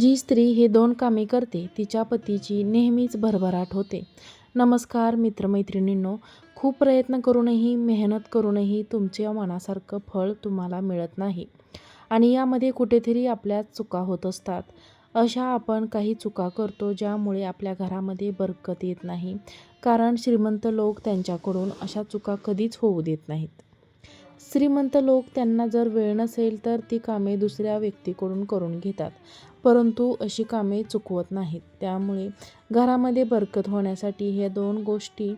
जी स्त्री हे दोन कामे करते तिच्या पतीची नेहमीच भरभराट होते. नमस्कार मित्रमैत्रिणींनो खूप प्रयत्न करूनही मेहनत करूनही तुमच्या मनासारखं फळ तुम्हाला मिळत नाही. आणि यामध्ये कुठेतरी आपल्या चुका होत असतात. अशा आपण काही चुका करतो ज्यामुळे आपल्या घरामध्ये बरकत येत नाही. कारण श्रीमंत लोक त्यांच्याकडून अशा चुका कधीच होऊ देत नाहीत. श्रीमंत लोक त्यांना जर वेळ नसेल तर ती कामे दुसऱ्या व्यक्तीकडून करून घेतात. परंतु अशी कामे चुकवत नाहीत. त्यामुळे घरामध्ये बरकत होण्यासाठी ह्या दोन गोष्टी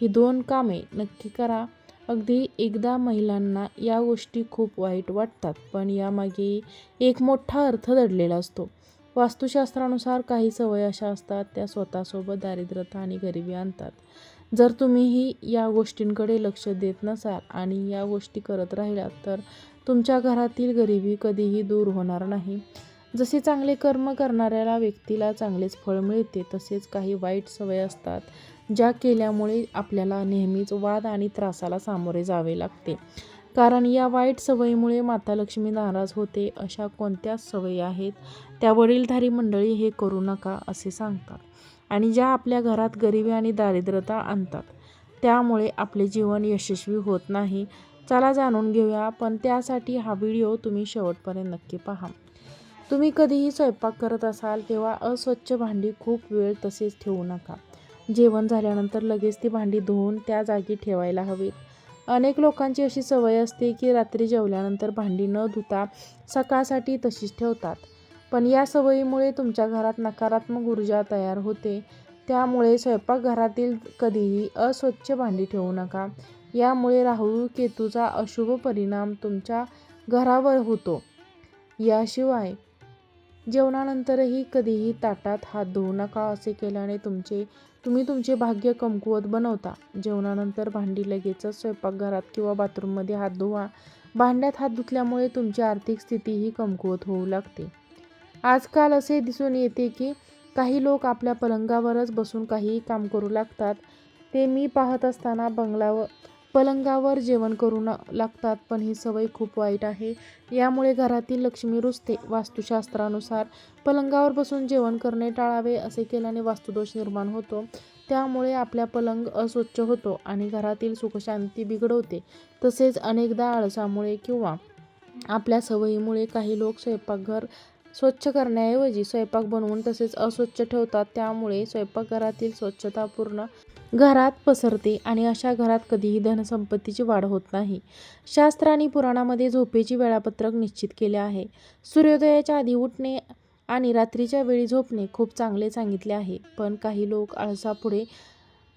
ही दोन कामे नक्की करा. अगदी एकदा महिलांना या गोष्टी खूप वाईट वाटतात पण यामागे एक मोठा अर्थ दडलेला असतो. वास्तुशास्त्रानुसार काही सवय अशा असतात त्या स्वतःसोबत दारिद्र्यता आणि गरिबी आणतात. जर तुम्हीही या गोष्टींकडे लक्ष देत नसाल आणि या गोष्टी करत राहिलात तर तुमच्या घरातील गरिबी कधीही दूर होणार नाही. जसे चांगले कर्म करणाऱ्याला व्यक्तीला चांगलेच फळ मिळते तसेच काही वाईट सवय असतात ज्या केल्यामुळे आपल्याला नेहमीच वाद आणि त्रासाला सामोरे जावे लागते. कारण या वाईट सवयीमुळे माता लक्ष्मी नाराज होते अशा कोणत्याच सवयी आहेत? त्या वडीलधारी मंडळी हे करू नका असे सांगतात. आणि ज्या आपल्या घरात गरिबी आणि दारिद्र्यता आणतात त्यामुळे आपले जीवन यशस्वी होत नाही. चला जाणून घेऊया पण त्यासाठी हा व्हिडिओ तुम्ही शेवटपर्यंत नक्की पहा. तुम्ही कधीही स्वयंपाक करत असाल तेव्हा अस्वच्छ भांडी खूप वेळ तसेच ठेवू नका. जेवण झाल्यानंतर लगेच ती भांडी धुवून त्या जागी ठेवायला हवीत. अनेक लोकांची अशी सवय असते की रात्री जेवल्यानंतर भांडी न धुता सकाळसाठी तशीच ठेवतात. पण या सवयीमुळे तुमच्या घरात नकारात्मक ऊर्जा तयार होते. त्यामुळे स्वयंपाकघरातील कधीही अस्वच्छ भांडी ठेवू नका. यामुळे राहू केतूचा अशुभ परिणाम तुमच्या घरावर होतो. याशिवाय जेवणानंतरही कधीही ताटात हात धुवू नका असे केल्याने तुमचे तुम्ही तुमचे भाग्य कमकुवत बनवता. जेवणानंतर भांडी लगेचच स्वयंपाकघरात किंवा बाथरूममध्ये हात धुवा. भांड्यात हात धुतल्यामुळे तुमची आर्थिक स्थितीही कमकुवत होऊ लागते. आजकाल असे दिसून येते की काही लोक आपल्या पलंगावरच बसून काहीही काम करू लागतात. ते मी पाहत असताना बंगलावर पलंगावर जेवण करू न लागतात पण ही सवय खूप वाईट आहे. यामुळे घरातील लक्ष्मी रुजते. वास्तुशास्त्रानुसार पलंगावर बसून जेवण करणे टाळावे असे केल्याने वास्तुदोष निर्माण होतो. त्यामुळे आपल्या पलंग अस्वच्छ होतो आणि घरातील सुखशांती बिघडवते. तसेच अनेकदा आळसामुळे किंवा आपल्या सवयीमुळे काही लोक स्वयंपाकघर स्वच्छ करण्याऐवजी स्वयंपाक बनवून तसेच अस्वच्छ ठेवतात. त्यामुळे स्वयंपाकघरातील स्वच्छता पूर्ण घरात पसरते आणि अशा घरात कधीही धनसंपत्तीची वाढ होत नाही. शास्त्र आणि पुराणामध्ये झोपेची वेळापत्रक निश्चित केले आहे. सूर्योदयाच्या आधी उठणे आणि रात्रीच्या वेळी झोपणे खूप चांगले सांगितले आहे. पण काही लोक आळसापुढे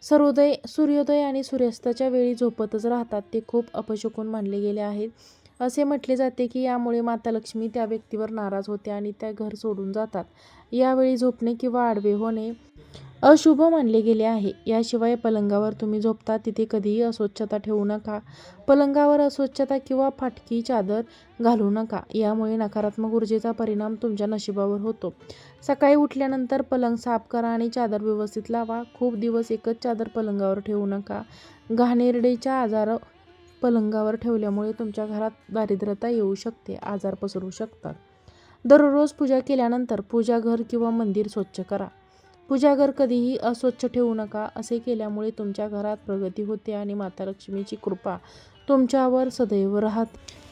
सर्वोदय सूर्योदय आणि सूर्यास्ताच्या वेळी झोपतच राहतात. ते खूप अपशकून मानले गेले आहेत. असे म्हटले जाते की यामुळे माता लक्ष्मी त्या व्यक्तीवर नाराज होते आणि त्या घर सोडून जातात. यावेळी झोपणे किंवा आडवे होणे अशुभ मानले गेले आहे. याशिवाय पलंगावर तुम्ही झोपता तिथे कधीही अस्वच्छता ठेवू नका. पलंगावर अस्वच्छता किंवा फाटकी चादर घालू नका. यामुळे नकारात्मक ऊर्जेचा परिणाम तुमच्या नशिबावर होतो. सकाळी उठल्यानंतर पलंग साफ करा आणि चादर व्यवस्थित लावा. खूप दिवस एकच चादर पलंगावर ठेवू नका. घाणेरडेच्या आजार पलंगावर ठेवल्यामुळे तुमच्या घरात दारिद्रता येऊ शकते आजार पसरू शकतात. दररोज पूजा केल्यानंतर पूजाघर किंवा मंदिर स्वच्छ करा. पूजाघर कधीही अस्वच्छ ठेवू नका असे केल्यामुळे तुमच्या घरात प्रगती होते आणि माता लक्ष्मीची कृपा तुमच्यावर सदैव राहत.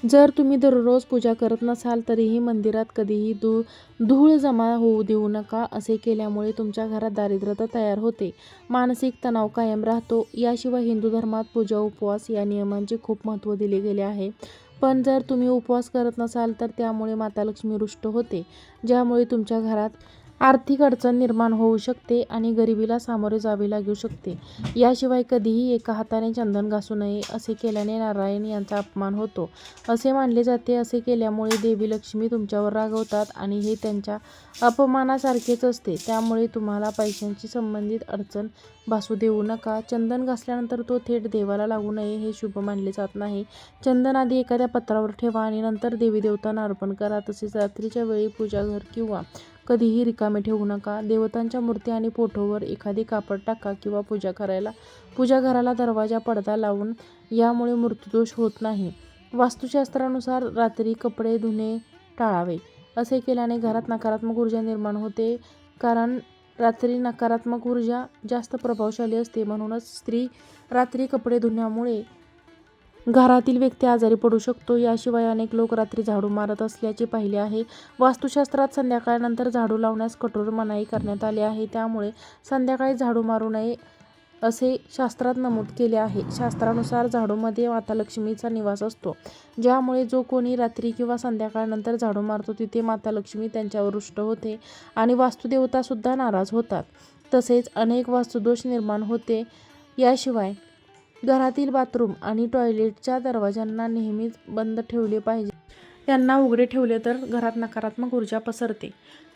जर तुम्ही दररोज पूजा करत नसाल तरीही मंदिरात कधीही धूळ धूळ जमा होऊ देऊ नका असे केल्यामुळे तुमच्या घरात दारिद्र्यता तयार होते. मानसिक तणाव कायम राहतो. याशिवाय हिंदू धर्मात पूजा उपवास या नियमांचे खूप महत्त्व दिले गेले आहे. पण जर तुम्ही उपवास करत नसाल तर त्यामुळे माता लक्ष्मी रुष्ट होते ज्यामुळे तुमच्या घरात आर्थिक अडचण निर्माण होऊ शकते आणि गरिबीला सामोरे जावे लागू शकते. याशिवाय कधीही एका हाताने चंदन घासू नये असे केल्याने नारायण यांचा अपमान होतो. असे मानले जाते असे केल्यामुळे देवी लक्ष्मी तुमच्यावर रागवतात आणि हे त्यांच्या अपमानासारखेच असते. त्यामुळे तुम्हाला पैशांशी संबंधित अडचण भासू देऊ नका. चंदन घासल्यानंतर तो थेट देवाला लागू नये हे शुभ मानले जात नाही. चंदन आधी एखाद्या पत्रावर ठेवा आणि नंतर देवी देवतांना अर्पण करा. तसेच रात्रीच्या वेळी पूजाघर किंवा कधीही रिकामे ठेवू नका. देवतांच्या मूर्ती आणि फोटोवर एखादी कापड टाका किंवा पूजा करायला. पूजा घराला दरवाजा पडदा लावून यामुळे मृत्यूदोष होत नाही. वास्तुशास्त्रानुसार रात्री कपडे धुणे टाळावे. असे केल्याने घरात नकारात्मक ऊर्जा निर्माण होते. कारण रात्री नकारात्मक ऊर्जा जास्त प्रभावशाली असते. म्हणूनच स्त्री रात्री कपडे धुण्यामुळे घरातील व्यक्ती आजारी पडू शकतो. याशिवाय अनेक लोक रात्री झाडू मारत असल्याचे पाहिले आहे. वास्तुशास्त्रात संध्याकाळनंतर झाडू लावण्यास कठोर मनाई करण्यात आली आहे. त्यामुळे संध्याकाळी झाडू मारू नये असे शास्त्रात नमूद केले आहे. शास्त्रानुसार झाडूमध्ये माता लक्ष्मीचा निवास असतो ज्यामुळे जो कोणी रात्री किंवा संध्याकाळनंतर झाडू मारतो तिथे माता लक्ष्मी त्यांच्यावर रुष्ट होते आणि वास्तुदेवतासुद्धा नाराज होतात. तसेच अनेक वास्तुदोष निर्माण होते. याशिवाय घरातील बाथरूम आणि टॉयलेटच्या दरवाजांना नेहमीच बंद ठेवले पाहिजे. त्यांना उघडे ठेवले तर घरात नकारात्मक ऊर्जा पसरते.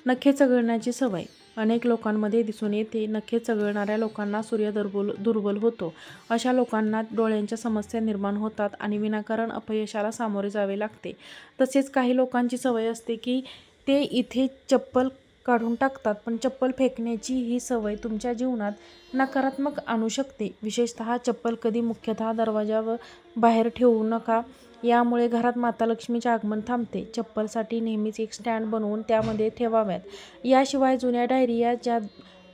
नखे चघळण्याची सवय. अनेक लोकांमध्ये दिसून येते नखे चघळणाऱ्या लोकांना सूर्य दुर्बल दुर्बल होतो. अशा लोकांना डोळ्यांच्या समस्या निर्माण होतात आणि विनाकारण अपयशाला सामोरे जावे लागते. तसेच काही लोकांची सवय असते की ते इथे चप्पल काढून टाकतात. पण चप्पल फेकण्याची ही सवय तुमच्या जीवनात नकारात्मक आणू शकते. विशेषतः चप्पल कधी मुख्यतः दरवाजावर बाहेर ठेवू नका. यामुळे घरात माता लक्ष्मीचे आगमन थांबते. चप्पलसाठी नेहमीच एक स्टँड बनवून त्यामध्ये ठेवाव्यात. याशिवाय जुन्या डायरिया ज्या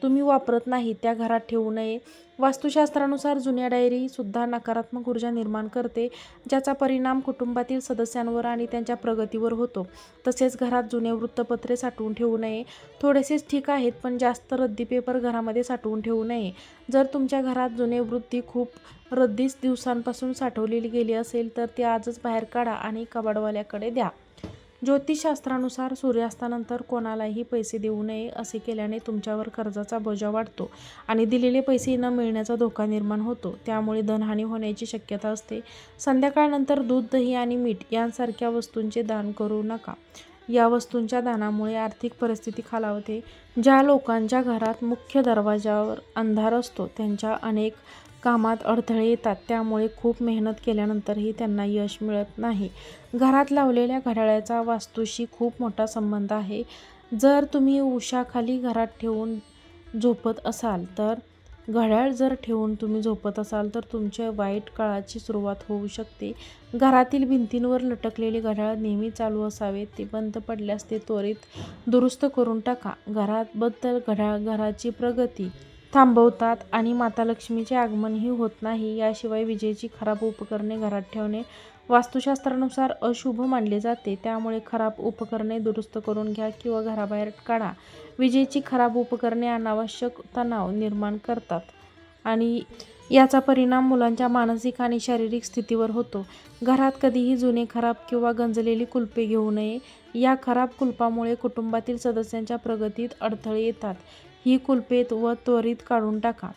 तुम्ही वापरत नाही त्या घरात ठेवू नये. वास्तुशास्त्रानुसार जुन्या डायरीसुद्धा नकारात्मक ऊर्जा निर्माण करते ज्याचा परिणाम कुटुंबातील सदस्यांवर आणि त्यांच्या प्रगतीवर होतो. तसेच घरात जुने वृत्तपत्रे साठवून ठेवू नये. थोडेसेच ठीक आहेत पण जास्त रद्दी पेपर घरामध्ये साठवून ठेवू नये. जर तुमच्या घरात जुने वृत्ती खूप रद्दीच दिवसांपासून साठवलेली गेली असेल तर ती आजच बाहेर काढा आणि कबाडवाल्याकडे द्या. ज्योतिषशास्त्रानुसार सूर्यास्तानंतर कोणालाही पैसे देऊ नये असे केल्याने तुमच्यावर कर्जाचा बोजा वाढतो आणि दिलेले पैसे न मिळण्याचा धोका निर्माण होतो. त्यामुळे धनहानी होण्याची शक्यता असते. संध्याकाळनंतर दूध दही आणि मीठ यांसारख्या वस्तूंचे दान करू नका. या वस्तूंच्या दानामुळे आर्थिक परिस्थिती खालावते. ज्या लोकांच्या घरात मुख्य दरवाजावर अंधार असतो त्यांच्या अनेक कामात अडथळे येतात त्यामुळे खूप मेहनत केल्यानंतरही त्यांना यश मिळत नाही. घरात लावलेल्या घड्याळाचा वास्तूशी खूप मोठा संबंध आहे. जर तुम्ही उशाखाली घरात ठेवून झोपत असाल तर घड्याळ जर ठेवून तुम्ही झोपत असाल तर तुमच्या वाईट काळाची सुरुवात होऊ शकते. घरातील भिंतींवर लटकलेले घड्याळ नेहमी चालू असावे ते बंद पडल्यास ते त्वरित दुरुस्त करून टाका. घरात बद्दल घड्याळ घराची प्रगती थांबवतात आणि माता लक्ष्मीचे आगमनही होत नाही. याशिवाय विजेची खराब उपकरणे घरात ठेवणे वास्तुशास्त्रानुसार अशुभ मानले जाते. त्यामुळे खराब उपकरणे दुरुस्त करून घ्या किंवा घराबाहेर काढा. विजेची खराब उपकरणे अनावश्यक तणाव निर्माण करतात आणि याचा परिणाम मुलांच्या मानसिक आणि शारीरिक स्थितीवर होतो. घरात कधीही जुने खराब किंवा गंजलेली कुलपे घेऊ नये. या खराब कुलपामुळे कुटुंबातील सदस्यांच्या प्रगतीत अडथळे येतात. ही कुलपे व त्वरित काढून टाका.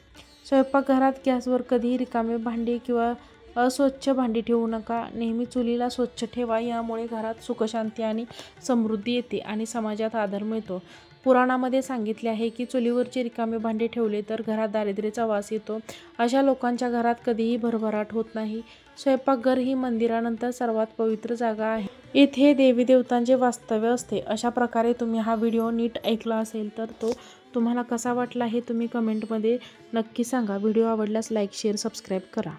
स्वयंपाकघरात गॅसवर कधीही रिकामे भांडी किंवा अस्वच्छ भांडी ठेवू नका. नेहमी चुलीला स्वच्छ ठेवा यामुळे घरात सुखशांती आणि समृद्धी येते आणि समाजात आदर मिळतो. पुराणामध्ये सांगितले आहे की चुलीवरचे रिकामे भांडे ठेवले तर घरात दारिद्र्याचा वास येतो. अशा लोकांच्या घरात कधीही भरभराट होत नाही. स्वयंपाकघर ही मंदिरानंतर सर्वात पवित्र जागा आहे. येथे देवी देवतांचे वास्तव्य असते. अशा प्रकारे तुम्ही हा व्हिडिओ नीट ऐकला असेल तर तो तुम्हाला कसा वाटला हे तुम्ही कमेंटमध्ये नक्की सांगा. व्हिडिओ आवडल्यास लाईक शेअर सबस्क्राईब करा.